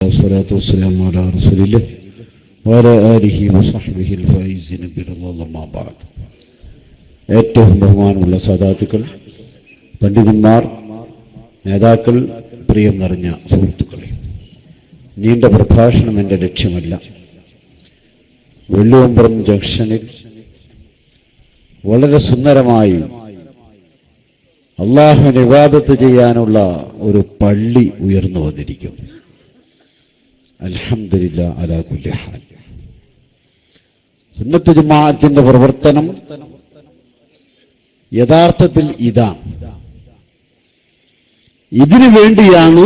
والصلاة والسلام على رسول الله وعلى آله وصحبه الفائزين برضا الله ما بعد ഏറ്റവും ബഹുമാനമുള്ള സദാത്തുക്കൾ പണ്ഡിതന്മാർ നേതാക്കൾ പ്രിയം നിറഞ്ഞ സുഹൃത്തുക്കളെ നീണ്ട പ്രഭാഷണം എൻ്റെ ലക്ഷ്യമല്ല വെള്ളുവമ്പുറം ജംഗ്ഷനിൽ വളരെ സുന്ദരമായി അള്ളാഹുവിന് വിവാദത്ത് ചെയ്യാനുള്ള ഒരു പള്ളി ഉയർന്നു വന്നിരിക്കുന്നു അൽഹംദുലില്ലാ അലാ കുല്ലി ഹാൽ. സുന്നത്ത് ജമാഅത്തിന്റെ പ്രവർത്തനം യഥാർത്ഥത്തിൽ ഇതാണ്. ഇതിനു വേണ്ടിയാണ്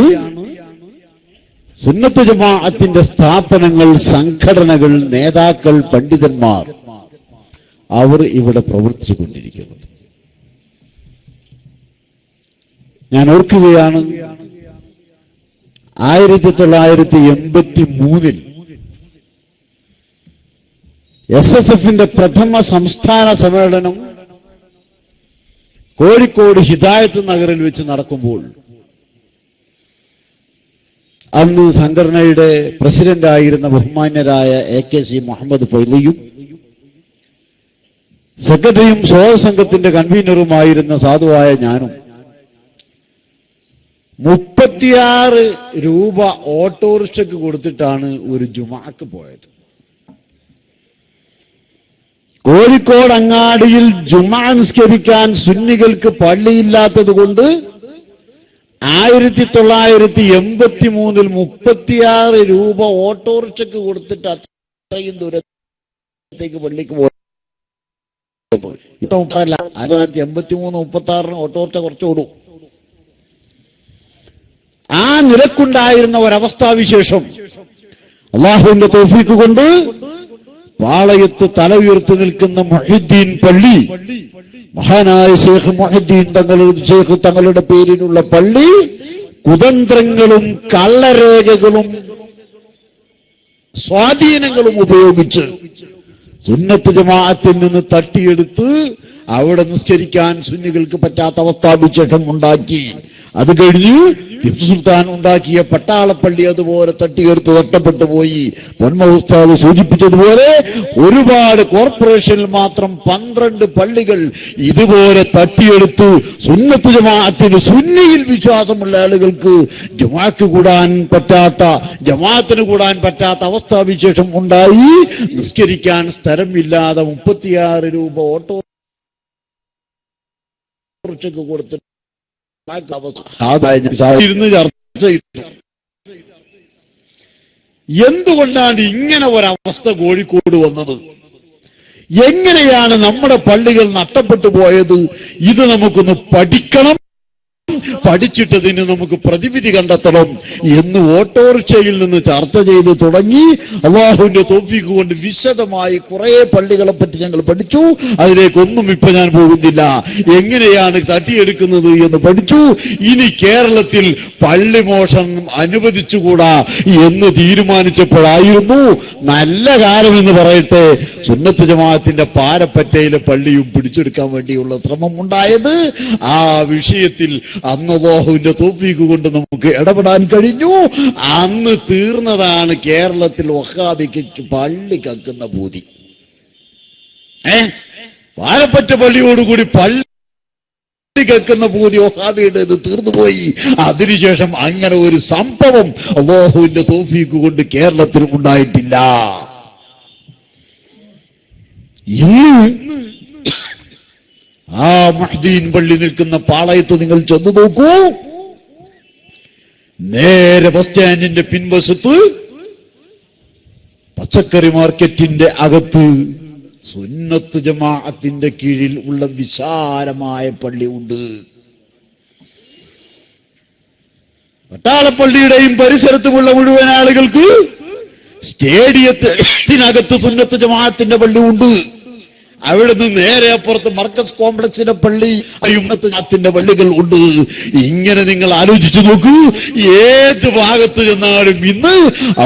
സുന്നത്ത് ജമാഅത്തിന്റെ സ്ഥാപനങ്ങൾ സംഘടനകൾ നേതാക്കൾ പണ്ഡിതന്മാർ അവർ ഇവിടെ പ്രവർത്തിച്ചു കൊണ്ടിരിക്കുന്നത് ഞാൻ ഓർക്കുകയാണ് ആയിരത്തി തൊള്ളായിരത്തി എൺപത്തി മൂന്നിൽ എസ് എസ് എഫിന്റെ പ്രഥമ സംസ്ഥാന സമ്മേളനം കോഴിക്കോട് ഹിദായത്ത് നഗറിൽ വെച്ച് നടക്കുമ്പോൾ അന്ന് സംഘടനയുടെ പ്രസിഡന്റായിരുന്ന ബഹുമാന്യരായ എ കെ സി മുഹമ്മദ് ഫൈലിയും സെക്രട്ടറിയും സ്വാഗത സംഘത്തിന്റെ കൺവീനറുമായിരുന്ന സാധുവായ ഞാനും മുപ്പത്തിയാറ് രൂപ ഓട്ടോറിക്ഷയ്ക്ക് കൊടുത്തിട്ടാണ് ഒരു ജുമാക്ക് പോയത്. കോഴിക്കോട് അങ്ങാടിയിൽ ജുമാ നിസ്കരിക്കാൻ സുന്നികൾക്ക് പള്ളിയില്ലാത്തത് കൊണ്ട് ആയിരത്തി തൊള്ളായിരത്തി എൺപത്തി മൂന്നിൽ മുപ്പത്തിയാറ് രൂപ ഓട്ടോറിക്ഷയ്ക്ക് കൊടുത്തിട്ട് അത്രയും ദൂരത്തേക്ക് പള്ളിക്ക് പോയി ഇപ്പൊ ആയിരത്തി തൊള്ളായിരത്തി എൺപത്തി മൂന്ന് മുപ്പത്തി ആറിന് ഓട്ടോറിക്ഷ കുറച്ച് ഓടും ആ നിലക്കുണ്ടായിരുന്ന ഒരവസ്ഥാവിശേഷം അള്ളാഹുവിന്റെ തോഫീക്ക് കൊണ്ട് പാളയത്ത് തല ഉയർത്തി നിൽക്കുന്ന മൊഹിദ്ദീൻ പള്ളി മഹാനായ ഷേഖ് മൊഹിദ്ദീൻ തങ്ങളുടെ ഷേഖ് തങ്ങളുടെ പേരിലുള്ള പള്ളി കുതന്ത്രങ്ങളും കള്ളരേഖകളും സ്വാധീനങ്ങളും ഉപയോഗിച്ച് സുന്നത്ത് ജമാഅത്തിൽ നിന്ന് തട്ടിയെടുത്ത് അവിടെ നിസ്കരിക്കാൻ സുന്നികൾക്ക് പറ്റാത്ത അവസ്ഥാവിശേഷം ഉണ്ടാക്കി. അത് കഴിഞ്ഞ് ടിപ്പു സുൽത്താൻ ഉണ്ടാക്കിയ പട്ടാളപ്പള്ളി അതുപോലെ തട്ടിയെടുത്ത് തട്ടപ്പെട്ടു പോയി. പൊന്മ സൂചിപ്പിച്ചതുപോലെ ഒരുപാട് കോർപ്പറേഷനിൽ മാത്രം പന്ത്രണ്ട് പള്ളികൾ ഇതുപോലെ തട്ടിയെടുത്ത്. സുന്നത്ത് ജമാഅത്തിന് സുന്നിയിൽ വിശ്വാസമുള്ള ആളുകൾക്ക് ജമാക്ക് കൂടാൻ പറ്റാത്ത ജമാഅത്തിന് കൂടാൻ പറ്റാത്ത അവസ്ഥാവിശേഷം ഉണ്ടായി. നിസ്കരിക്കാൻ സ്ഥലമില്ലാതെ മുപ്പത്തിയാറ് രൂപ ഓട്ടോ കൊടുത്തിട്ട് ചർച്ച ചെയ്തു. എന്തുകൊണ്ടാണ് ഇങ്ങനെ ഒരവസ്ഥ കോഴിക്കോട് വന്നത്? എങ്ങനെയാണ് നമ്മുടെ പള്ളികൾ നഷ്ടപ്പെട്ടു പോയത്? ഇത് നമുക്കൊന്ന് പഠിക്കണം. പഠിച്ചിട്ടതിന് നമുക്ക് പ്രതിവിധി കണ്ടെത്തണം എന്ന് ഓട്ടോറിക്ഷയിൽ നിന്ന് ചർച്ച ചെയ്ത് തുടങ്ങി അള്ളാഹുവിന്റെ തോഫിക്ക് കൊണ്ട് വിശദമായി കുറെ പള്ളികളെ പറ്റി ഞങ്ങൾ പഠിച്ചു. അതിലേക്കൊന്നും ഇപ്പൊ ഞാൻ പോകുന്നില്ല. എങ്ങനെയാണ് തട്ടിയെടുക്കുന്നത് എന്ന് പഠിച്ചു. ഇനി കേരളത്തിൽ പള്ളി മോഷണം അനുവദിച്ചുകൂടാ എന്ന് തീരുമാനിച്ചപ്പോഴായിരുന്നു നല്ല കാലം എന്ന് പറയട്ടെ സുന്നത്ത് ജമാഅത്തിന്റെ പാരപ്പറ്റയിലെ പള്ളിയും പിടിച്ചെടുക്കാൻ വേണ്ടിയുള്ള ശ്രമം ഉണ്ടായത് ആ വിഷയത്തിൽ അന്ന് അള്ളാഹുവിന്റെ തോഫീക്ക് കൊണ്ട് നമുക്ക് ഇടപെടാൻ കഴിഞ്ഞു. അന്ന് തീർന്നതാണ് കേരളത്തിൽ വഹാബിക്ക് പള്ളി കക്കുന്ന ഭൂതി ഏ? വാരപ്പറ്റ പള്ളിയോടുകൂടി പള്ളി കേൾക്കുന്ന പൂതി ഒഹാബിയുടെ ഇത് തീർന്നുപോയി. അതിനുശേഷം അങ്ങനെ ഒരു സംഭവം അള്ളാഹുവിന്റെ തോഫീക്ക് കൊണ്ട് കേരളത്തിൽ ഉണ്ടായിട്ടില്ല. ഇന്ന് ആ മഹ്ദീൻ പള്ളി നിൽക്കുന്ന പാളയത്ത് നിങ്ങൾ ചെന്നു നോക്കൂ. നേരെ ബസ് സ്റ്റാൻഡിന്റെ പിൻവശത്ത് പച്ചക്കറി മാർക്കറ്റിന്റെ അകത്ത് സുന്നത്ത് ജമാഅത്തിന്റെ കീഴിൽ ഉള്ള വിശാലമായ പള്ളി ഉണ്ട്. പട്ടാളപ്പള്ളിയുടെയും പരിസരത്തുമുള്ള മുഴുവൻ ആളുകൾക്ക് സ്റ്റേഡിയത്തിനകത്ത് സുന്നത്ത് ജമാഅത്തിന്റെ പള്ളി ഉണ്ട്. അവിടുന്ന് നേരെ അപ്പുറത്ത് മർക്കസ് കോംപ്ലക്സിന്റെ പള്ളി അയ്യുമ്മത്ത് ജാത്തിന്റെ പള്ളികൾ ഉണ്ട്. ഇങ്ങനെ നിങ്ങൾ ആലോചിച്ചു നോക്കൂ ഏത് ഭാഗത്ത് ചെന്നാലും ഇന്ന്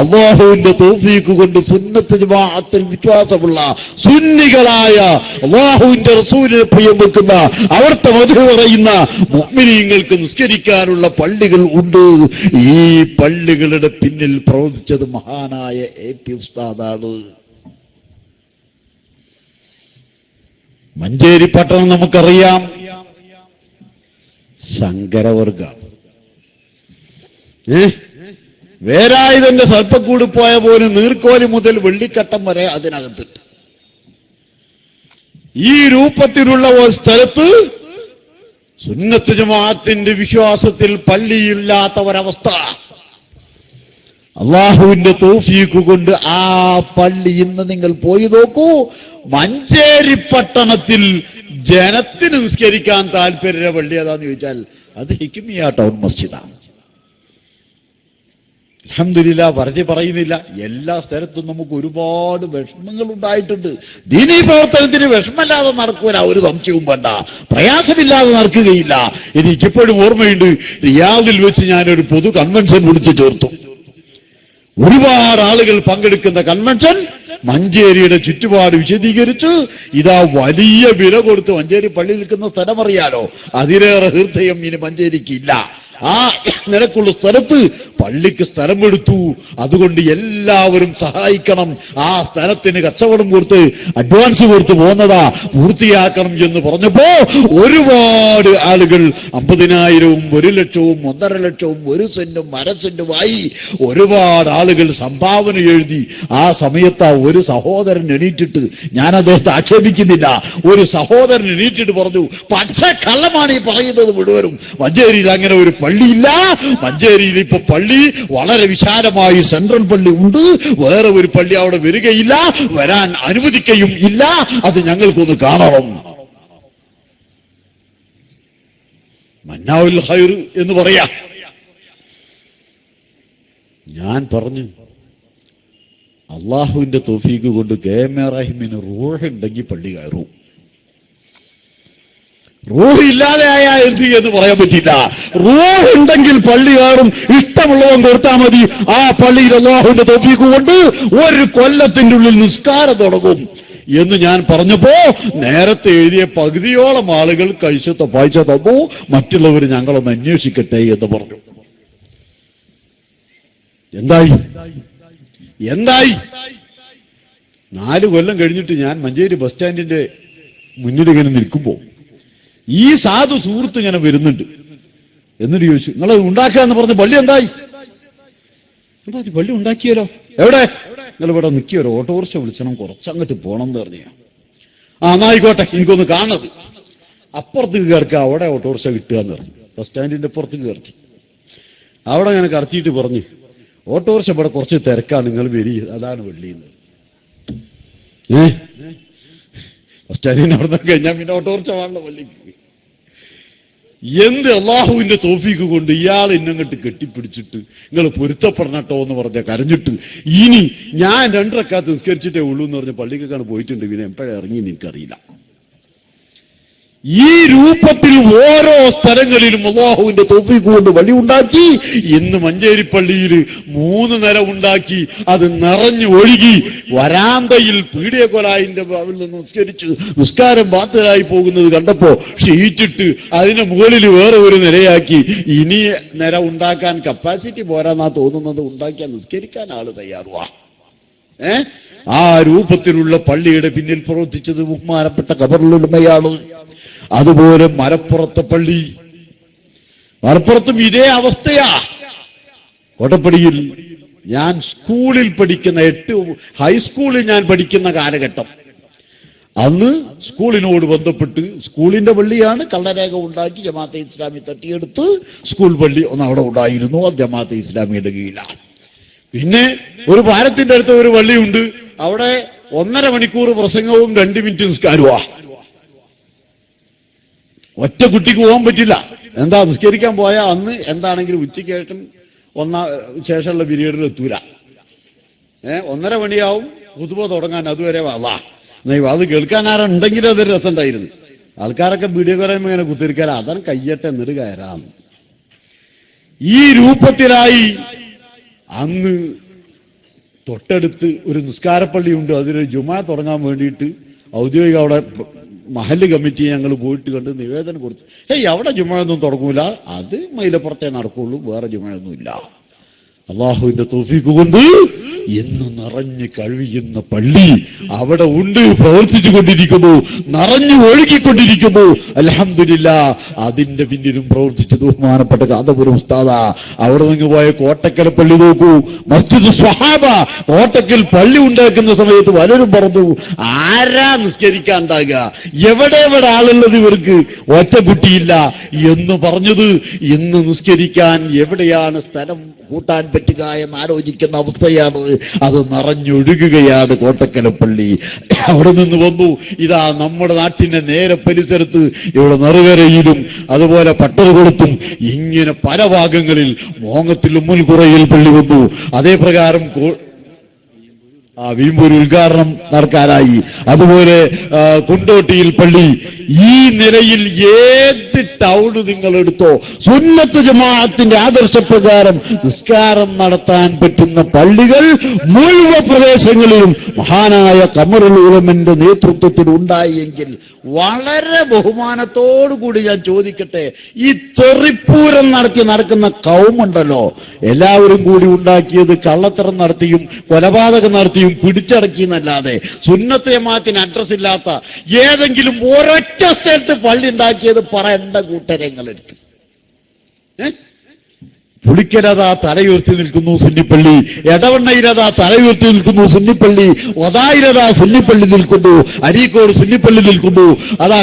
അള്ളാഹുവിന്റെ തോഫീക്ക് കൊണ്ട് സുന്നത്ത് ജമാഅത്തിൽ വിശ്വാസമുള്ള സുന്നികളായ അള്ളാഹുവിന്റെ റസൂലിനെ പ്രിയം വെക്കുന്ന അവിടുത്തെ മധു പറയുന്ന മുഅ്മിനീങ്ങൾക്ക് നിസ്കരിക്കാനുള്ള പള്ളികൾ ഉണ്ട്. ഈ പള്ളികളുടെ പിന്നിൽ പ്രവർത്തിച്ചത് മഹാനായ എ പി ഉസ്താദാണ്. മഞ്ചേരി പട്ടണം നമുക്കറിയാം. ശങ്കരവർഗ. ഏ? വേരായുധന്റെ സർപ്പക്കൂട് പോയ പോലെ നീർക്കോലി മുതൽ വെള്ളിക്കട്ടം വരെ അതിനകത്തിട്ട് ഈ രൂപത്തിലുള്ള ഒരു സ്ഥലത്ത് സുന്നത്ത് ജമാഅത്തിന്റെ വിശ്വാസത്തിൽ പള്ളിയില്ലാത്ത ഒരവസ്ഥ. അള്ളാഹുവിന്റെ തോഫീക്ക് കൊണ്ട് ആ പള്ളി ഇന്ന് നിങ്ങൾ പോയി നോക്കൂ. മഞ്ചേരി പട്ടണത്തിൽ ജനത്തിന് നിസ്കരിക്കാൻ താല്പര്യ പള്ളി ഏതാന്ന് ചോദിച്ചാൽ അത് ഹിക്കിമിയ ടൗൺ മസ്ജിദാണ്. അലഹമില്ല പറഞ്ഞു പറയുന്നില്ല. എല്ലാ സ്ഥലത്തും നമുക്ക് ഒരുപാട് വിഷമങ്ങൾ ഉണ്ടായിട്ടുണ്ട്. ദീനീ പ്രവർത്തനത്തിന് വിഷമല്ലാതെ നടക്കൂല ഒരു സംശയവും വേണ്ട. പ്രയാസമില്ലാതെ നടക്കുകയില്ല. എനിക്കിപ്പോഴും ഓർമ്മയുണ്ട് റിയാദിൽ വെച്ച് ഞാനൊരു പൊതു കൺവെൻഷൻ വിളിച്ചു ചേർത്തു. ഒരുപാട് ആളുകൾ പങ്കെടുക്കുന്ന കൺവെൻഷൻ മഞ്ചേരിയുടെ ചുറ്റുപാട് വിശദീകരിച്ച്. ഇതാ വലിയ വില കൊടുത്ത് മഞ്ചേരി പള്ളി നിൽക്കുന്ന സ്ഥലം അറിയാലോ. അതിലേറെ ഹൃദയം ഇനി മഞ്ചേരിക്ക് ഇല്ല. ആ നിനക്കുള്ള സ്ഥലത്ത് പള്ളിക്ക് സ്ഥലം എടുത്തു അതുകൊണ്ട് എല്ലാവരും സഹായിക്കണം. ആ സ്ഥലത്തിന് കച്ചവടം കൊടുത്ത് അഡ്വാൻസ് കൊടുത്ത് പോകുന്നതാ പൂർത്തിയാക്കണം എന്ന് പറഞ്ഞപ്പോ ഒരുപാട് ആളുകൾ അമ്പതിനായിരവും ഒരു ലക്ഷവും ഒന്നര ലക്ഷവും ഒരു സെന്റും അര സെന്റുമായി ഒരുപാട് ആളുകൾ സംഭാവന എഴുതി ആ സമയത്ത് ആ ഒരു സഹോദരൻ എണീറ്റിട്ട് ഞാൻ അദ്ദേഹത്തെ ആക്ഷേപിക്കുന്നില്ല. ഒരു സഹോദരൻ എണീറ്റിട്ട് പറഞ്ഞു പച്ച കള്ളമാണ് ഈ പറയുന്നത് മുഴുവനും. മഞ്ചേരിയിൽ അങ്ങനെ ഒരു പള്ളിയില്ല. മഞ്ചേരിയിൽ ഇപ്പൊ പള്ളി വളരെ വിശാലമായി സെൻട്രൽ പള്ളി ഉണ്ട്. വേറെ ഒരു പള്ളി അവിടെ വരികയില്ല. വരാൻ അനുവദിക്കുകയും ഇല്ല. അത് ഞങ്ങൾക്കൊന്ന് കാണണം. മന്നാവുൽ ഹൈർ എന്ന് പറയാ. ഞാൻ പറഞ്ഞു അള്ളാഹുവിന്റെ തോഫീക്ക് കൊണ്ട് കെ എം എ റാഹിമിന് റൂഹ് ഉണ്ടെങ്കിൽ പള്ളി കയറും. റൂഹ് ഇല്ലാതെയായ എന്ത് എന്ന് പറയാൻ പറ്റില്ല റൂഹ് ഉണ്ടെങ്കിൽ പള്ളി കയറും ഇഷ്ടമുള്ളവൻ കൊടുത്താൽ മതി. ആ പള്ളിയിൽ അള്ളാഹുവിന്റെ തോപ്പിക്ക് കൊണ്ട് ഒരു കൊല്ലത്തിന്റെ ഉള്ളിൽ നിസ്കാരം തുടങ്ങും. എന്ന് ഞാൻ പറഞ്ഞപ്പോ നേരത്തെ എഴുതിയ പകുതിയോളം ആളുകൾ കഴിച്ച വായിച്ച തന്നു. മറ്റുള്ളവർ ഞങ്ങളൊന്ന് അന്വേഷിക്കട്ടെ എന്ന് പറഞ്ഞു. എന്തായി? എന്തായി? നാല് കൊല്ലം കഴിഞ്ഞിട്ട് ഞാൻ മഞ്ചേരി ബസ് സ്റ്റാൻഡിന്റെ മുന്നിൽ ഇങ്ങനെ ഈ സാധു സുഹൃത്ത് ഇങ്ങനെ വരുന്നുണ്ട്. എന്നിട്ട് ചോദിച്ചു നിങ്ങൾ ഉണ്ടാക്കുക എന്ന് പറഞ്ഞ പള്ളി എന്തായി? എന്താ പള്ളി ഉണ്ടാക്കിയാലോ? എവിടെ? നിങ്ങൾ ഇവിടെ നിൽക്കിയൊരു ഓട്ടോറിക്ഷ വിളിച്ചണം കുറച്ചങ്ങോട്ട് പോണം എന്ന് പറഞ്ഞു. ആ എന്നായിക്കോട്ടെ എനിക്കൊന്ന് കാണത് അപ്പുറത്തേക്ക് കിടക്കുക അവിടെ ഓട്ടോറിക്ഷ കിട്ടുക എന്ന് പറഞ്ഞു. ബസ് സ്റ്റാൻഡിന്റെ പുറത്തേക്ക് കിടത്തി. അവിടെ ഞാൻ കടത്തിയിട്ട് പറഞ്ഞു ഓട്ടോറിക്ഷ ഇവിടെ കുറച്ച് തിരക്കാണ് നിങ്ങൾ വരി അതാണ് വെള്ളിയെന്ന് ഏ? ബസ് സ്റ്റാൻഡിന് അവിടെ നിന്ന് കഴിഞ്ഞാൽ പിന്നെ ഓട്ടോറിക്ഷ വേണ്ട പള്ളിക്ക്. എന്ത് അള്ളാഹുവിന്റെ തോഫീക്ക് കൊണ്ട് ഇയാൾ ഇന്നങ്ങോട്ട് കെട്ടിപ്പിടിച്ചിട്ട് നിങ്ങൾ പൊരുത്തപ്പെടണട്ടോ എന്ന് പറഞ്ഞ കരഞ്ഞിട്ട് ഇനി ഞാൻ രണ്ടരക്കാത്ത് നിസ്കരിച്ചിട്ടേ ഉള്ളൂ എന്ന് പറഞ്ഞ പള്ളിക്കൊക്കെയാണ് പോയിട്ടുണ്ട്. പിന്നെ എപ്പോഴാണ് ഇറങ്ങി എനിക്കറിയില്ല. ഈ രൂപത്തിൽ ഓരോ സ്ഥലങ്ങളിലും അള്ളാഹുവിന്റെ തോഫീക്ക് കൊണ്ട് വഴി ഉണ്ടാക്കി ഇന്ന് മഞ്ചേരി പള്ളിയിൽ മൂന്ന് നില ഉണ്ടാക്കി അത് നിറഞ്ഞു ഒഴുകി വരാന്തയിൽ പീഡിയക്കൊലായിന്റെ നിസ്കരിച്ച് നിസ്കാരം ബാത്തലായി പോകുന്നത് കണ്ടപ്പോ ഷീറ്റിട്ട് അതിന് മുകളിൽ വേറെ ഒരു നിലയാക്കി. ഇനി നില ഉണ്ടാക്കാൻ കപ്പാസിറ്റി പോരാന്നാ തോന്നുന്നത് ഉണ്ടാക്കിയാൽ നിസ്കരിക്കാൻ ആൾ തയ്യാറുവാ. ഏ? ആ രൂപത്തിലുള്ള പള്ളിയുടെ പിന്നിൽ പ്രവർത്തിച്ചത് ബഹുമാനപ്പെട്ട കബറിലുമയാണ് അതുപോലെ മലപ്പുറത്തെ പള്ളി. മലപ്പുറത്തും ഇതേ അവസ്ഥയാ. കോട്ടപ്പടിയിൽ ഞാൻ സ്കൂളിൽ പഠിക്കുന്ന എട്ട് ഹൈസ്കൂളിൽ ഞാൻ പഠിക്കുന്ന കാലഘട്ടം. അന്ന് സ്കൂളിനോട് ബന്ധപ്പെട്ട് സ്കൂളിന്റെ പള്ളിയാണ് കള്ളരേഖ ഉണ്ടാക്കി ജമാഅത്തെ ഇസ്ലാമി തട്ടിയെടുത്ത് സ്കൂൾ പള്ളി ഒന്ന് അവിടെ ഉണ്ടായിരുന്നു. അത് ജമാഅത്തെ ഇസ്ലാമിയുടെ കീഴിലാണ്. പിന്നെ ഒരു ഭാരത്തിന്റെ അടുത്ത് ഒരു പള്ളിയുണ്ട്. അവിടെ ഒന്നര മണിക്കൂർ പ്രസംഗവും രണ്ട് മിനിറ്റ് നിസ്കാരവുമാ. ഒറ്റ കുട്ടിക്ക് പോകാൻ പറ്റില്ല. എന്താ നിസ്കരിക്കാൻ പോയാൽ അന്ന് എന്താണെങ്കിലും ഉച്ചയ്ക്ക് ശേഷം ഒന്നാ ശേഷമുള്ള പീരീഡിൽ എത്തൂല. ഏ ഒന്നര മണിയാവും കുതുബ തുടങ്ങാൻ അതുവരെ വാ അത് കേൾക്കാൻ ആരുണ്ടെങ്കിൽ അതൊരു രസം ഉണ്ടായിരുന്നു ആൾക്കാരൊക്കെ വീഡിയോ പറയുമ്പോ ഇങ്ങനെ കുത്തിരിക്കാൻ അതാണ് കയ്യട്ടെ എന്നിട്ട് കയറാം. ഈ രൂപത്തിലായി അന്ന് തൊട്ടടുത്ത് ഒരു നിസ്കാരപ്പള്ളി ഉണ്ട്. അതിലൊരു ജുമാ തുടങ്ങാൻ വേണ്ടിയിട്ട് ഔദ്യോഗിക അവിടെ മഹല്ല് കമ്മിറ്റി ഞങ്ങൾ പോയിട്ട് കണ്ട് നിവേദനം കൊടുത്തു. ഏയ് അവിടെ ജുമയൊന്നും തുടങ്ങൂല. അത് മൈലപ്പുറത്തേ നടക്കുള്ളൂ. വേറെ ജുമയൊന്നും ഇല്ല അള്ളാഹുവിന്റെ തോഫീക്ക് കൊണ്ട് എന്ന് നിറഞ്ഞ് കഴിയുന്ന പള്ളി അവിടെ ഉണ്ട് പ്രവർത്തിച്ചു കൊണ്ടിരിക്കുന്നു നിറഞ്ഞു ഒഴുകിക്കൊണ്ടിരിക്കുന്നു. അലഹമില്ല അതിന്റെ പിന്നിലും പ്രവർത്തിച്ചു ബഹുമാനപ്പെട്ട കാന്തപുരം ഉസ്താദ. അവിടെ നിന്ന് പോയ കോട്ടക്കൽ പള്ളി നോക്കൂ. മസ്ജിദ് സ്വഹാബ കോട്ടക്കൽ പള്ളി ഉണ്ടാക്കുന്ന സമയത്ത് പലരും പറഞ്ഞു ആരാ നിസ്കരിക്കാണ്ടാകുക? എവിടെ എവിടെ ആളുള്ളത് ഇവർക്ക്? ഒറ്റ കുട്ടിയില്ല. എന്ന് പറഞ്ഞത് ഇന്ന് നിസ്കരിക്കാൻ എവിടെയാണ് സ്ഥലം കൂട്ടാൻ പറ്റുക എന്ന് ആലോചിക്കുന്ന അവസ്ഥയാണ്. അത് നിറഞ്ഞൊഴുകുകയാണ് കോട്ടക്കലപ്പള്ളി അവിടെ നിന്ന് വന്നു. ഇതാ നമ്മുടെ നാട്ടിന്റെ നേരെ പരിസരത്ത് ഇവിടെ നെറുകരയിലും അതുപോലെ പട്ടറുകൊളുത്തും ഇങ്ങനെ പല ഭാഗങ്ങളിൽ മോങ്ങത്തിലും മുൻകുറയിൽ പള്ളി വന്നു. അതേ പ്രകാരം കോ- ആ വീമ്പൂർ ഉദ്ഘാടനം നടക്കാനായി. അതുപോലെ കുണ്ടോട്ടിയിൽ പള്ളി. ഈ നിലയിൽ ഏത് ടൗണ് നിങ്ങൾ എടുത്തോ സുന്നത്ത് ജമാഅത്തിന്റെ ആദർശപ്രകാരം നിസ്കാരം നടത്താൻ പറ്റുന്ന പള്ളികൾ മുഴുവൻ പ്രദേശങ്ങളിലും മഹാനായ കമറുൽ ഉലമന്റെ നേതൃത്വത്തിൽ ഉണ്ടായെങ്കിൽ വളരെ ബഹുമാനത്തോടു കൂടി ഞാൻ ചോദിക്കട്ടെ ഈ തെറിപ്പൂരം നടത്തി നടക്കുന്ന കൗമുണ്ടല്ലോ. എല്ലാവരും കൂടി ഉണ്ടാക്കിയത് കള്ളത്തരം നടത്തിയും കൊലപാതകം നടത്തിയും പിടിച്ചടക്കിയെന്നല്ലാതെ സുന്നത്തെ മാറ്റിന് അഡ്രസ് ഇല്ലാത്ത ഏതെങ്കിലും ഒരൊറ്റ സ്ഥലത്ത് പള്ളി ഉണ്ടാക്കിയത് പറയേണ്ട കൂട്ടരങ്ങളെടുത്ത്. ഏ? പുളിക്കരതാ തലയുയർത്തി നിൽക്കുന്നു സുന്നിപ്പള്ളി. എടവണ്ണയിലതാ തലയുയർത്തി നിൽക്കുന്നു സുന്നിപ്പള്ളി. ഒതായിരതാ സുന്നിപ്പള്ളി നിൽക്കുന്നു. അരീക്കോട് സുന്നിപ്പള്ളി നിൽക്കുന്നു. അതാ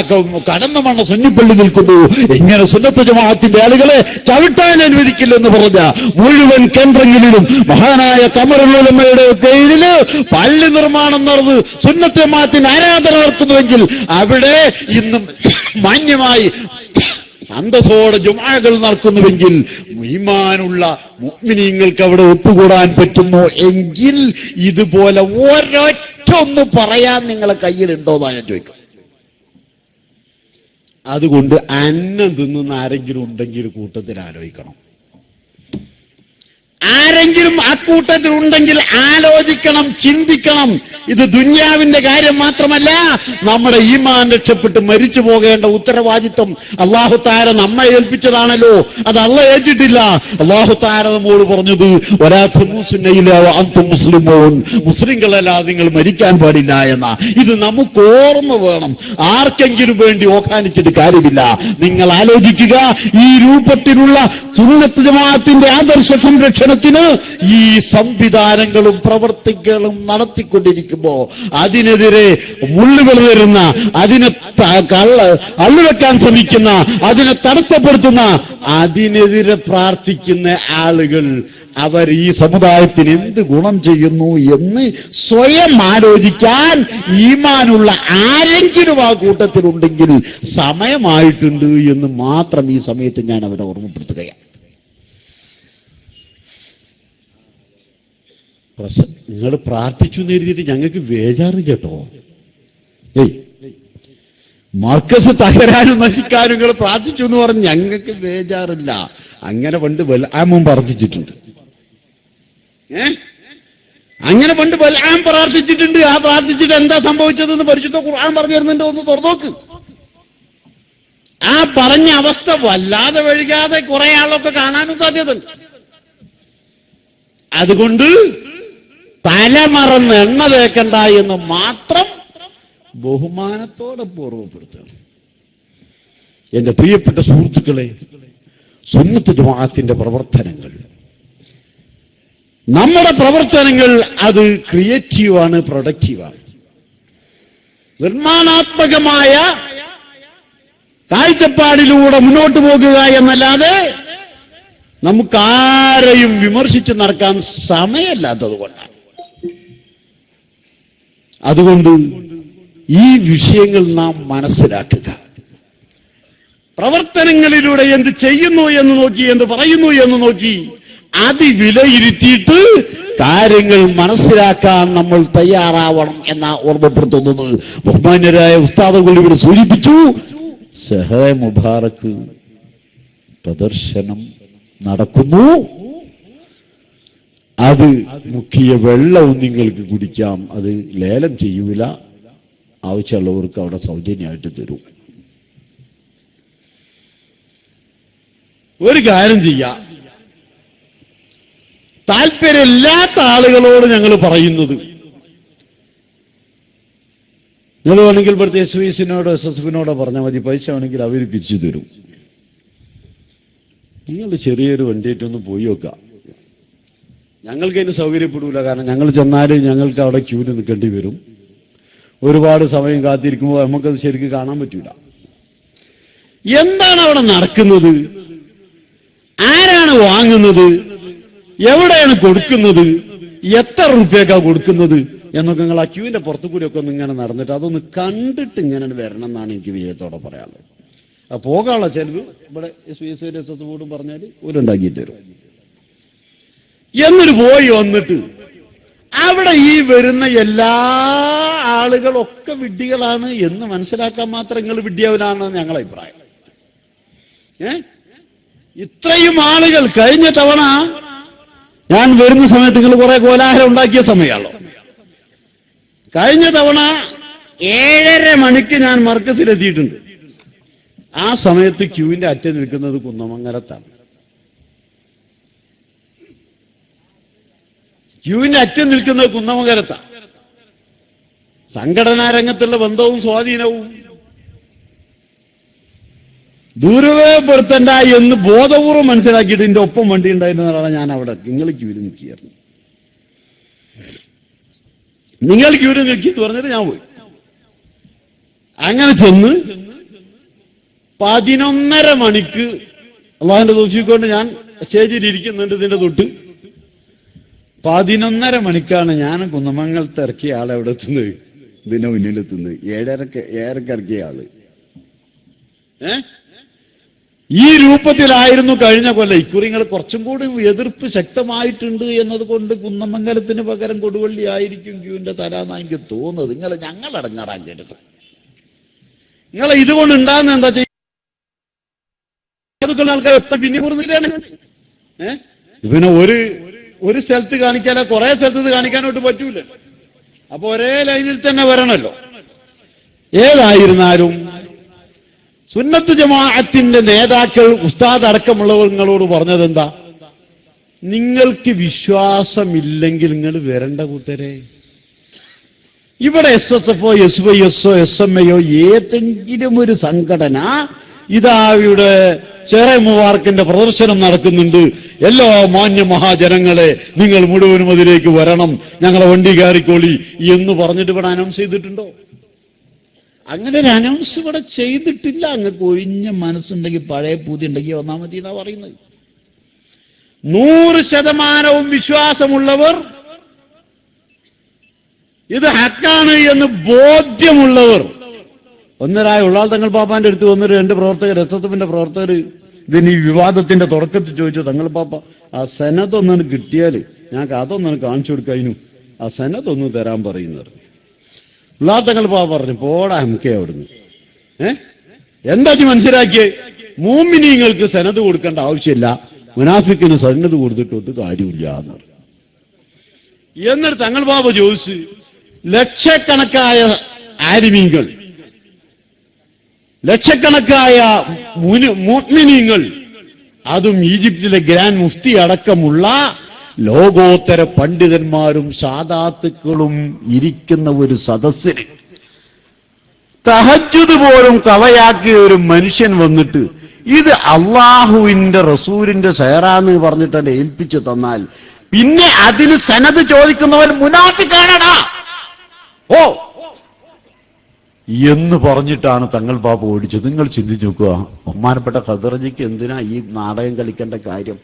കടന്ന മണ്ണ സുന്നിപ്പള്ളി നിൽക്കുന്നു. ഇങ്ങനെ സുന്നത്ത് ജമാഅത്തിന്റെ ആളുകളെ ചവിട്ടാൻ അനുവദിക്കില്ലെന്ന് പറഞ്ഞ മുഴുവൻ കേന്ദ്രങ്ങളിലും മഹാനായ കമറുള്ളമ്മയുടെ കീഴിൽ പള്ളി നിർമ്മാണം നടന്ന് സുന്നത്ത് ജമാഅത്തിന് ആരാധന നടത്തുന്നുവെങ്കിൽ അവിടെ ഇന്നും മാന്യമായി അന്തസ്സോടെ ജുമാകൾ നടക്കുന്നുവെങ്കിൽ ഈമാനുള്ള മുഗ്മിനീങ്ങൾക്ക് അവിടെ ഒത്തുകൂടാൻ പറ്റുന്നു എങ്കിൽ ഇതുപോലെ ഒരൊറ്റ ഒന്ന് പറയാൻ നിങ്ങളെ കയ്യിലുണ്ടോന്നാ ഞാൻ ചോദിക്കും. അതുകൊണ്ട് അന്നം തിന്നുന്ന ആരെങ്കിലും ഉണ്ടെങ്കിൽ കൂട്ടത്തിൽ ആലോചിക്കണം. ആരെങ്കിലും ആ കൂട്ടത്തിൽ ഉണ്ടെങ്കിൽ ആലോചിക്കണം ചിന്തിക്കണം. ഇത് ദുന്യാവിന്റെ കാര്യം മാത്രമല്ല നമ്മുടെ ഈമാൻ രക്ഷപ്പെട്ട് മരിച്ചു പോകേണ്ട ഉത്തരവാദിത്വം അള്ളാഹു താര നമ്മെ ഏൽപ്പിച്ചതാണല്ലോ. അത് അള്ള ഏറ്റിട്ടില്ല. അള്ളാഹു താര നമ്മോട് പറഞ്ഞത് അന്തും മുസ്ലിമോൻ. നിങ്ങൾ മരിക്കാൻ പാടില്ല എന്ന. ഇത് നമുക്ക് ഓർമ്മ വേണം. ആർക്കെങ്കിലും വേണ്ടി ഓഹാനിച്ചിട്ട് കാര്യമില്ല. നിങ്ങൾ ആലോചിക്കുക ഈ രൂപത്തിലുള്ള സുന്നത്ത് ജമാഅത്തിന്റെ ആദർശ സംരക്ഷണത്തിന് ഈ സംവിധാനങ്ങളും പ്രവർത്തികളും നടത്തിക്കൊണ്ടിരിക്കുമ്പോ അതിനെതിരെ മുള്ളുകൾ വരുന്ന അതിനെ അള്ളുവെക്കാൻ ശ്രമിക്കുന്ന അതിനെ തടസ്സപ്പെടുത്തുന്ന അതിനെതിരെ പ്രാർത്ഥിക്കുന്ന ആളുകൾ അവർ ഈ സമുദായത്തിന് എന്ത് ഗുണം ചെയ്യുന്നു എന്ന് സ്വയം ആലോചിക്കാൻ ഈമാനുള്ള ആരെങ്കിലും ആ കൂട്ടത്തിലുണ്ടെങ്കിൽ സമയമായിട്ടുണ്ട് എന്ന് മാത്രം ഈ സമയത്ത് ഞാൻ അവരെ ഓർമ്മപ്പെടുത്തുകയാണ്. നിങ്ങൾ പ്രാർത്ഥിച്ചു എന്ന് എഴുതിയിട്ട് ഞങ്ങൾക്ക് വേജാറ് കേട്ടോ. ഏയ്. മർക്കസ് തകരാനും നശിക്കാനും നിങ്ങൾ പ്രാർത്ഥിച്ചു എന്ന് പറഞ്ഞ് ഞങ്ങൾക്ക് വേജാറില്ല. അങ്ങനെ പണ്ട് ബലാമും പ്രാർത്ഥിച്ചിട്ടുണ്ട്. ഏ? അങ്ങനെ പണ്ട് ബലാം പ്രാർത്ഥിച്ചിട്ടുണ്ട്. ആ പ്രാർത്ഥിച്ചിട്ട് എന്താ സംഭവിച്ചതെന്ന് പരിശുദ്ധ ഖുർആൻ പറഞ്ഞു തരുന്നുണ്ടോ ഒന്ന് തുറന്നോക്ക്. ആ പറഞ്ഞ അവസ്ഥ വല്ലാതെ വഴുകാതെ കുറെ ആളൊക്കെ കാണാനും സാധ്യതയുണ്ട്. അതുകൊണ്ട് തലമറന്ന് എണ്ണ തേക്കണ്ട എന്ന് മാത്രം ബഹുമാനത്തോടെ പൂർവപ്പെടുത്തണം എന്റെ പ്രിയപ്പെട്ട സുഹൃത്തുക്കളെ സുന്നത്ത് ജമാഅത്തിന്റെ പ്രവർത്തനങ്ങൾ. നമ്മുടെ പ്രവർത്തനങ്ങൾ അത് ക്രിയേറ്റീവാണ് പ്രൊഡക്റ്റീവാണ്. നിർമ്മാണാത്മകമായ കാഴ്ചപ്പാടിലൂടെ മുന്നോട്ട് പോകുക എന്നല്ലാതെ നമുക്കാരെയും വിമർശിച്ച് നടക്കാൻ സമയമല്ലാത്തത് കൊണ്ടാണ് അതുകൊണ്ട് ഈ വിഷയങ്ങൾ നാം മനസ്സിലാക്കുക. പ്രവർത്തനങ്ങളിലൂടെ എന്ത് ചെയ്യുന്നു എന്ന് നോക്കി എന്ത് പറയുന്നു എന്ന് നോക്കി അത് വിലയിരുത്തിയിട്ട് കാര്യങ്ങൾ മനസ്സിലാക്കാൻ നമ്മൾ തയ്യാറാവണം എന്ന ഓർമ്മപ്പെടുത്തുന്നത്. ബഹുമാന്യരായ ഉസ്താദുകൾ ഇവിടെ സൂചിപ്പിച്ചു ഷെഹറെ മുബാറക്ക് പ്രദർശനം നടക്കുന്നു. അത് മുക്കിയ വെള്ളവും നിങ്ങൾക്ക് കുടിക്കാം. അത് ലേലം ചെയ്യൂല. ആവശ്യമുള്ളവർക്ക് അവിടെ സൗജന്യമായിട്ട് തരും. ഒരു കാര്യം ചെയ്യാം. താല്പര്യമില്ലാത്ത ആളുകളോട് ഞങ്ങൾ പറയുന്നത് നിങ്ങൾ വേണമെങ്കിൽ ഇവിടുത്തെ എസ് വിസിനോട് എസ് എസ് എഫിനോടോ പറഞ്ഞാൽ മതി. പൈസ വേണമെങ്കിൽ അവർ പിരിച്ചു തരും. നിങ്ങൾ ചെറിയൊരു വണ്ടിയായിട്ടൊന്ന് പോയി നോക്കാം ഞങ്ങൾക്ക് അതിന് സൗകര്യപ്പെടില്ല കാരണം ഞങ്ങൾ ചെന്നാൽ ഞങ്ങൾക്ക് അവിടെ ക്യൂവിൽ നിൽക്കേണ്ടി വരും. ഒരുപാട് സമയം കാത്തിരിക്കുമ്പോൾ നമുക്കത് ശരിക്കും കാണാൻ പറ്റൂല. എന്താണ് അവിടെ നടക്കുന്നത്? ആരാണ് വാങ്ങുന്നത്? എവിടെയാണ് കൊടുക്കുന്നത്? എത്ര റുപ്യക്കാ കൊടുക്കുന്നത്? എന്നൊക്കെ നിങ്ങൾ ആ ക്യൂവിന്റെ പുറത്തു കൂടി ഒക്കെ ഒന്ന് ഇങ്ങനെ നടന്നിട്ട് അതൊന്ന് കണ്ടിട്ട് ഇങ്ങനെ വരണം എന്നാണ് എനിക്ക് വിജയത്തോടെ പറയാനുള്ളത്. പോകാനുള്ള ചെലവ് ഇവിടെ എസ് വി എസ് പറഞ്ഞാൽ ഒരുണ്ടാക്കി തരും. എന്നിട്ട് പോയി വന്നിട്ട്. അവിടെ ഈ വരുന്ന എല്ലാ ആളുകളൊക്കെ വിഡ്ഢികളാണ് എന്ന് മനസ്സിലാക്കാൻ മാത്രം നിങ്ങൾ വിഡ്ഢിയവനാണ് ഞങ്ങളെ അഭിപ്രായം. ഏ? ഇത്രയും ആളുകൾ കഴിഞ്ഞ തവണ ഞാൻ വരുന്ന സമയത്ത് നിങ്ങൾ കുറെ കോലാഹലം ഉണ്ടാക്കിയ സമയമാണല്ലോ. കഴിഞ്ഞ തവണ ഏഴര മണിക്ക് ഞാൻ മർക്കസിലെത്തിയിട്ടുണ്ട്. ആ സമയത്ത് ക്യൂവിന്റെ അറ്റ നിൽക്കുന്നത് കുന്നമംഗലത്താണ്. ക്യൂവിന്റെ അറ്റം നിൽക്കുന്നത് കുന്നമംഗലത്താണ് സംഘടനാ രംഗത്തുള്ള ബന്ധവും സ്വാധീനവും. ദൂരവേപ്പെടുത്തണ്ട എന്ന് ബോധപൂർവം മനസ്സിലാക്കിയിട്ട് എന്റെ ഒപ്പം വണ്ടി ഉണ്ടായിരുന്നതാണ് ഞാൻ അവിടെ നിങ്ങൾ ക്യൂര് നിൽക്കുകയായിരുന്നു നിങ്ങൾ ക്യൂര് നിൽക്കി എന്ന് പറഞ്ഞിട്ട് ഞാൻ പോയി. അങ്ങനെ ചെന്ന് പതിനൊന്നര മണിക്ക് അള്ളാഹിന്റെ ദോഷിക്കൊണ്ട് ഞാൻ സ്റ്റേജിൽ ഇരിക്കുന്നുണ്ട് ഇതിന്റെ തൊട്ട്. പതിനൊന്നര മണിക്കാണ് ഞാൻ കുന്നമംഗലത്ത് ഇറക്കിയ ആളെ അവിടെ എത്തുന്നത്? ഇതിന്റെ മുന്നിലെത്തുന്നത് ഏഴരക്ക് ഏഴരക്ക് ഇറക്കിയ ആൾ. ഏ? ഈ രൂപത്തിലായിരുന്നു കഴിഞ്ഞ കൊല്ലം. ഇക്കുറിങ്ങൾ കുറച്ചും കൂടി എതിർപ്പ് ശക്തമായിട്ടുണ്ട് എന്നത് കൊണ്ട് കുന്നമംഗലത്തിന് പകരം കൊടുവള്ളി ആയിരിക്കും ക്യൂവിന്റെ തല എന്നാ എനിക്ക് തോന്നുന്നത്. നിങ്ങൾ ഞങ്ങൾ അടങ്ങാറാക്കരുത് നിങ്ങൾ ഇതുകൊണ്ട് ഉണ്ടാകുന്ന എന്താ ചെയ്യുക ആൾക്കാർ എത്ര പിന്നെ പൂർണിലാണ് ഏ ഇവനെ ഒരു ഒരു സ്ഥലത്ത് കാണിക്കാനോ കുറെ സ്ഥലത്ത് കാണിക്കാനോട്ട് പറ്റൂല. അപ്പൊ ഒരേ ലൈനിൽ തന്നെ വരണല്ലോ. ഏതായിരുന്നാലും സുന്നത്ത് ജമാഅത്തിന്റെ നേതാക്കൾ ഉസ്താദ് അടക്കമുള്ളവർ നിങ്ങളോട് പറഞ്ഞത് എന്താ നിങ്ങൾക്ക് വിശ്വാസമില്ലെങ്കിൽ നിങ്ങൾ വരണ്ട കൂട്ടരെ. ഇവിടെ S S എഫോ S Y S S M എയോ ഏതെങ്കിലും ഒരു സംഘടന ഇതാ ഇവിടെ മുവാർക്കിന്റെ പ്രദർശനം നടക്കുന്നുണ്ട്. എല്ലാ മാന്യ മഹാജനങ്ങളെ നിങ്ങൾ മുഴുവനും അതിലേക്ക് വരണം. ഞങ്ങളെ വണ്ടി കയറിക്കോളി എന്ന് പറഞ്ഞിട്ട് ഇവിടെ അനൗൺസ് ചെയ്തിട്ടുണ്ടോ? അങ്ങനെ ഒരു അനൗൺസ് ഇവിടെ ചെയ്തിട്ടില്ല. അങ്ങക്ക് ഒഴിഞ്ഞ മനസ്സുണ്ടെങ്കിൽ പഴയ പൂതി ഉണ്ടെങ്കിൽ വന്നാൽ മതി എന്നാ പറയുന്നത്. നൂറ് ശതമാനവും വിശ്വാസമുള്ളവർ ഇത് ഹക്കാണ് എന്ന് ബോധ്യമുള്ളവർ ഒന്നരായ ഉള്ളാൾ തങ്ങൾ പാപ്പാന്റെ അടുത്ത് വന്നൊരു രണ്ട് പ്രവർത്തകർ എസ് എസ് എഫിന്റെ പ്രവർത്തകർ ഇതിന് ഈ വിവാദത്തിന്റെ തുടക്കത്തിൽ ചോദിച്ചു തങ്ങൾ പാപ്പ ആ സെനതൊന്നു കിട്ടിയാൽ ഞങ്ങൾക്ക് അതൊന്നു കാണിച്ചു കൊടുക്കാനും ആ സെനതൊന്ന് തരാൻ പറയുന്നു ഉള്ളാൾ തങ്ങൾ പാപ്പ പറഞ്ഞു പോടാ എംകെ അവിടുന്ന്. ഏ? എന്താ മനസ്സിലാക്കിയേ? മൂമിനിങ്ങൾക്ക് സെനത് കൊടുക്കേണ്ട ആവശ്യമില്ല. മുനാഫിക്കിന് സന്നദ്ധ കൊടുത്തിട്ടൊട്ട് കാര്യമില്ല എന്ന് പറഞ്ഞു. എന്നിട്ട് തങ്ങൾ ബാബ ചോദിച്ച് ലക്ഷക്കണക്കായ ആരിമീങ്ങൾ ലക്ഷക്കണക്കായ മുഅ്മിനീങ്ങൾ. അതും ഈജിപ്തിലെ ഗ്രാൻഡ് മുഫ്തി അടക്കമുള്ള ലോകോത്തര പണ്ഡിതന്മാരും സാദാത്തുക്കളും ഇരിക്കുന്ന ഒരു സദസ്സിന്. തഹജുദ് പോലും കവയാക്കിയ ഒരു മനുഷ്യൻ വന്നിട്ട് ഇത് അള്ളാഹുവിന്റെ റസൂലിന്റെ സേറാന്ന് പറഞ്ഞിട്ട് ഏൽപ്പിച്ചു തന്നാൽ. പിന്നെ അതിന് സനത് ചോദിക്കുന്നവൻ മുനാഫിക്കാണടാ. എന്ന് പറഞ്ഞിട്ടാണ് തങ്ങൾ ബാബ ഓടിച്ചത്. നിങ്ങൾ ചിന്തിച്ചു നോക്കുക. ബഹുമാനപ്പെട്ട ഖദർജിക്ക് എന്തിനാ ഈ നാടകം കളിക്കേണ്ട കാര്യം?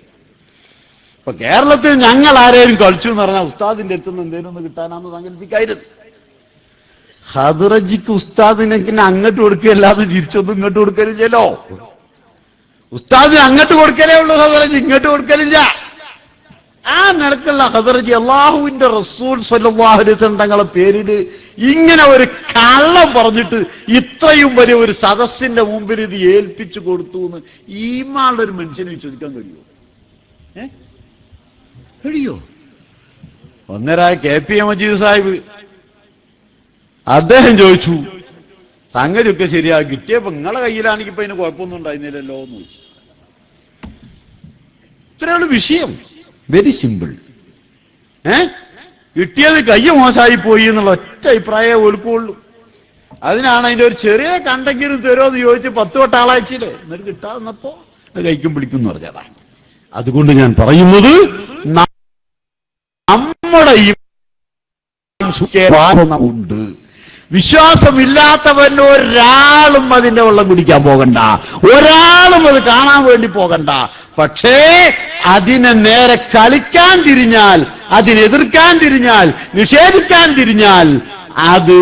ഇപ്പൊ കേരളത്തിൽ ഞങ്ങൾ ആരെയും കളിച്ചു എന്ന് പറഞ്ഞാൽ ഉസ്താദിന്റെ അടുത്ത് നിന്ന് എന്തേലും ഒന്ന് കിട്ടാനാന്ന് സങ്കല്പിക്കായിരുന്നു. ഹദറജിക്ക് ഉസ്താദിനെ അങ്ങോട്ട് കൊടുക്കുകയല്ലാതെ തിരിച്ചൊന്നും ഇങ്ങോട്ട് കൊടുക്കലില്ലല്ലോ. ഉസ്താദിന് അങ്ങോട്ട് കൊടുക്കലേ ഉള്ളൂ ഹദറജി ഇങ്ങോട്ട് കൊടുക്കലില്ല. ആ നിലക്കുള്ള ഹദർജി അള്ളാഹുവിന്റെ റസൂൽ തങ്ങളെ പേരിൽ ഇങ്ങനെ ഒരു കള്ളം പറഞ്ഞിട്ട് ഇത്രയും വലിയ ഒരു സദസ്സിന്റെ മുമ്പിൽ ഇത് ഏൽപ്പിച്ചു കൊടുത്തു എന്ന് ഈമാളുടെ ഒരു മനുഷ്യനെ വിശ്വസിക്കാൻ കഴിയുമോ കഴിയോ? ഒന്നരായ K P A Majeed Sahib അദ്ദേഹം ചോദിച്ചു സംഗതിയൊക്കെ ശരിയാ? കിട്ടിയപ്പോ നിങ്ങളെ കയ്യിലാണെങ്കിൽ ഇപ്പൊ അതിന് കുഴപ്പമൊന്നും ഉണ്ടായിരുന്നില്ലല്ലോ എന്ന് ചോദിച്ചു. ഇത്രയുള്ള വിഷയം. വെരി സിമ്പിൾ ഏ? കിട്ടിയത് കയ്യ മോശമായി പോയി എന്നുള്ള ഒറ്റ അഭിപ്രായം ഒലുക്കുള്ളൂ അതിനാണ് അതിന്റെ ഒരു ചെറിയ കണ്ടെങ്കിലും തരുമോ എന്ന് ചോദിച്ച് പത്ത് വട്ട ആളയച്ചില്ലേ? എന്നിട്ട് കിട്ടാതെന്നപ്പോ കൈക്കും പിടിക്കും എന്ന് പറഞ്ഞതാ. അതുകൊണ്ട് ഞാൻ പറയുന്നത് നമ്മുടെ ഉണ്ട്. വിശ്വാസമില്ലാത്തവൻ ഒരാളും അതിന്റെ വെള്ളം കുടിക്കാൻ പോകണ്ട. ഒരാളും അത് കാണാൻ വേണ്ടി പോകണ്ട. പക്ഷേ അതിനെ നേരെ കളിക്കാൻ തിരിഞ്ഞാൽ അതിനെതിർക്കാൻ തിരിഞ്ഞാൽ നിഷേധിക്കാൻ തിരിഞ്ഞാൽ അത്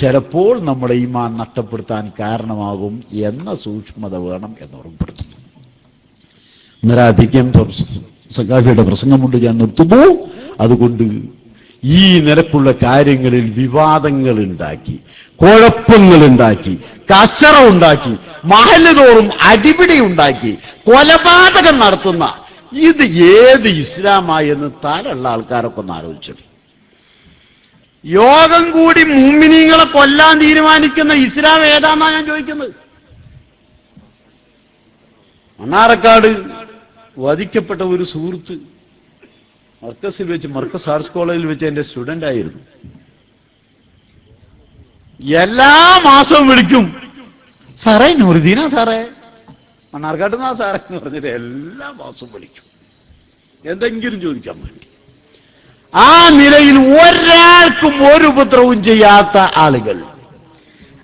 ചിലപ്പോൾ നമ്മുടെ ഈമാൻ നഷ്ടപ്പെടുത്താൻ കാരണമാകും എന്ന സൂക്ഷ്മത വേണം എന്ന് ഓർമ്മപ്പെടുത്തുന്നു നിരാധിക്യം സഖാഫിയുടെ പ്രസംഗമുണ്ട് ഞാൻ നിർത്തുന്നു. അതുകൊണ്ട് ഈ നിരക്കുള്ള കാര്യങ്ങളിൽ വിവാദങ്ങൾ ഉണ്ടാക്കി കുഴപ്പങ്ങൾ ഉണ്ടാക്കി കച്ചറ ഉണ്ടാക്കി മഹൽ തോറും അടിപിടി ഉണ്ടാക്കി കൊലപാതകം നടത്തുന്ന ഇത് ഏത് ഇസ്ലാമായി എന്ന് താലുള്ള ആൾക്കാരൊക്കെ ഒന്ന് ആലോചിച്ചത് യോഗം കൂടി മുമ്മിനീങ്ങളെ കൊല്ലാൻ തീരുമാനിക്കുന്ന ഇസ്ലാം ഏതാന്നാ ഞാൻ ചോദിക്കുന്നത്? മണ്ണാറക്കാട് വധിക്കപ്പെട്ട ഒരു സുഹൃത്ത് മർക്കസിൽ വെച്ച് മർക്കസ് ആർട്സ് കോളേജിൽ വെച്ച് എന്റെ സ്റ്റുഡന്റ് ആയിരുന്നു. എല്ലാ മാസവും വിളിക്കും. സാറേ നൂറുദീന സാറേ? മണ്ണാർക്കാട്ട് നിന്നാ സാറേ എന്ന് പറഞ്ഞിട്ട് എല്ലാ മാസവും വിളിക്കും. എന്തെങ്കിലും ചോദിക്കാൻ വേണ്ടി. ആ നിലയിൽ ഒരാൾക്കും ഒരു ഉപദ്രവവും ചെയ്യാത്ത ആളുകൾ.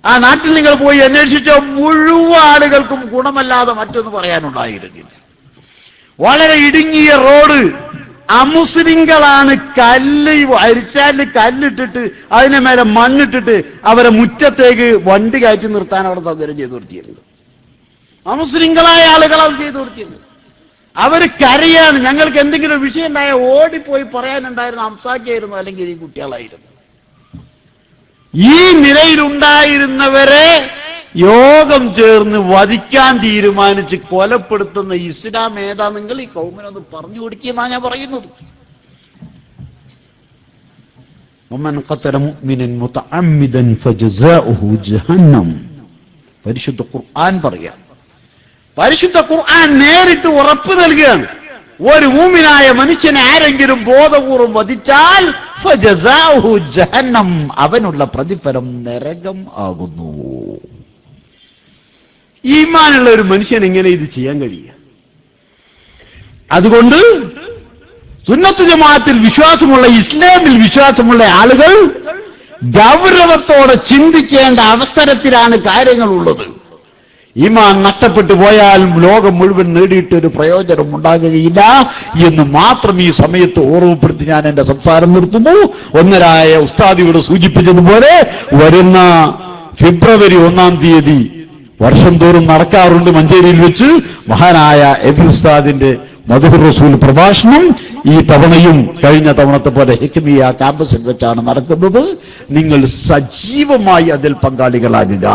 ആ നാട്ടിൽ നിങ്ങൾ പോയി അന്വേഷിച്ച മുഴുവൻ ആളുകൾക്കും ഗുണമല്ലാതെ മറ്റൊന്ന് പറയാനുണ്ടായിരുന്നില്ല. വളരെ ഇടുങ്ങിയ റോഡ്. അമുസ്ലിങ്ങളാണ് കല്ല് അരിച്ചാലിൽ കല്ലിട്ടിട്ട് അതിനെ മേലെ മണ്ണിട്ടിട്ട് അവരെ മുറ്റത്തേക്ക് വണ്ടി കയറ്റി നിർത്താൻ അവിടെ സൗകര്യം ചെയ്തു കൊടുത്തിരുന്നത് അമുസ്ലിങ്ങളായ ആളുകൾ അത് ചെയ്തു കൊടുത്തിരുന്നത് അവര് കരയാണ് ഞങ്ങൾക്ക് എന്തെങ്കിലും ഒരു വിഷയം ഉണ്ടായ ഓടിപ്പോയി പറയാനുണ്ടായിരുന്ന അംസാക്കിയായിരുന്നു അല്ലെങ്കിൽ ഈ കുട്ടികളായിരുന്നു ഈ നിലയിലുണ്ടായിരുന്നവരെ യോഗം ചേർന്ന് വധിക്കാൻ തീരുമാനിച്ച് കൊലപ്പെടുത്തുന്ന ഇസ്ലാം ഏതാ നിങ്ങൾ ഈ കൗമിനൊന്ന് പറഞ്ഞു കൊടുക്കുകയെന്നാണ് ഞാൻ പറയുന്നത് ومن قتل مؤمنا متعمدا فجزاؤه جهنم പരിശുദ്ധ ഖുർആൻ പറയാം പരിശുദ്ധ ഖുർആൻ നേരിട്ട് ഉറപ്പ് നൽകുകയാണ്. ഒരു മൂമിനായ മനുഷ്യനെ ആരെങ്കിലും ബോധപൂർവം വധിച്ചാൽ ജഹന്നം അവനുള്ള പ്രതിഫലം നരകം ആകുന്നു. ഈമാനുള്ള ഒരു മനുഷ്യൻ എങ്ങനെ ഇത് ചെയ്യാൻ കഴിയുക? അതുകൊണ്ട് സുന്നത്ത് ജമാഅത്തിൽ വിശ്വാസമുള്ള ഇസ്ലാമിൽ വിശ്വാസമുള്ള ആളുകൾ ഗൗരവത്തോടെ ചിന്തിക്കേണ്ട അവസരത്തിലാണ് കാര്യങ്ങൾ ഉള്ളത് ഈമാൻ നഷ്ടപ്പെട്ടു പോയാൽ ലോകം മുഴുവൻ നേടിയിട്ട് ഒരു പ്രയോജനം ഉണ്ടാകുകയില്ല എന്ന് മാത്രം ഈ സമയത്ത് ഓർമ്മപ്പെടുത്തി ഞാൻ എന്റെ സംസാരം നിർത്തുന്നു. ഒന്നരായ ഉസ്താദിയോട് സൂചിപ്പിച്ചതുപോലെ വരുന്ന ഫെബ്രുവരി ഒന്നാം തീയതി വർഷം തോറും നടക്കാറുണ്ട് മഞ്ചേരിയിൽ വെച്ച് മഹാനായ എബി ഉസ്താദിന്റെ മധുഹുർ റസൂൽ പ്രഭാഷണം ഈ തവണയും കഴിഞ്ഞ തവണത്തെ പോലെ ഹിക്മിയ ക്യാമ്പസിൽ വെച്ചാണ് നടക്കുന്നത്. നിങ്ങൾ സജീവമായി അതിൽ പങ്കാളികളാകുക.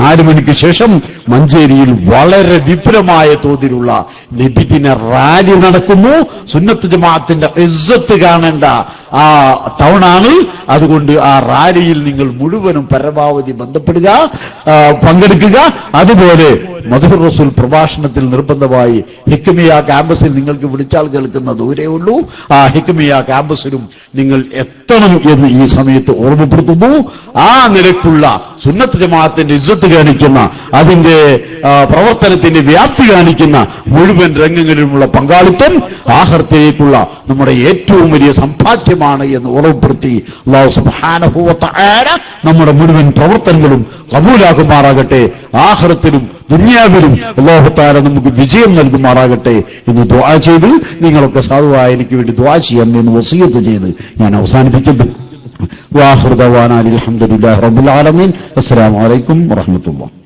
നാലു മണിക്ക് ശേഷം മഞ്ചേരിയിൽ വളരെ വിപുലമായ തോതിലുള്ള നബിദിന റാലി നടക്കുന്നു. സുന്നത്ത് ജമാഅത്തിന്റെ ഇസ്സത്ത് കാണേണ്ട ആ ടൗണാണ്. അതുകൊണ്ട് ആ റാലിയിൽ നിങ്ങൾ മുഴുവനും പരമാവധി ബന്ധപ്പെടുക പങ്കെടുക്കുക. അതുപോലെ മധുർ റസൂൽ പ്രഭാഷണത്തിൽ നിർബന്ധമായി ഹിക്മിയ ക്യാമ്പസിൽ നിങ്ങൾക്ക് വിളിച്ചാൽ കേൾക്കുന്ന ദൂരേ ഉള്ളൂ. ആ ഹിക്മിയ ക്യാമ്പസിലും നിങ്ങൾ എത്തണം എന്ന് ഈ സമയത്ത് ഓർമ്മപ്പെടുത്തുന്നു. ആ നിലക്കുള്ള സുന്നത്ത് ജമാഅത്തിന്റെ ഇജ്ജത്ത് കാണിക്കുന്ന അതിന്റെ പ്രവർത്തനത്തിന്റെ വ്യാപ്തി കാണിക്കുന്ന മുഴുവൻ രംഗങ്ങളിലുമുള്ള പങ്കാളിത്തം ആഹർത്തിലേക്കുള്ള നമ്മുടെ ഏറ്റവും വലിയ സമ്പാദ്യമാണ് എന്ന് ഓർമ്മപ്പെടുത്തി നമ്മുടെ മുഴുവൻ പ്രവർത്തനങ്ങളും കബൂലാക്കുമാറാകട്ടെ ആഹ്റത്തിലും ദുനിയാവിലും അള്ളാഹു താല നമുക്ക് വിജയം നൽകുമാറാകട്ടെ എന്ന് ദ്വാ ചെയ്ത്. നിങ്ങളൊക്കെ സാധുവായ എനിക്ക് വേണ്ടി ദ്വാ ചെയ്യാം എന്ന് വസീയത്ത് ചെയ്ത് ഞാൻ അവസാനിപ്പിക്കുന്നു. വാഹൃദവാനാലി അലഹമുല്ലാ റബുൽ ആലമീൻ. അസ്സലാമു അലൈക്കും വറഹ്മത്തുള്ളാഹി.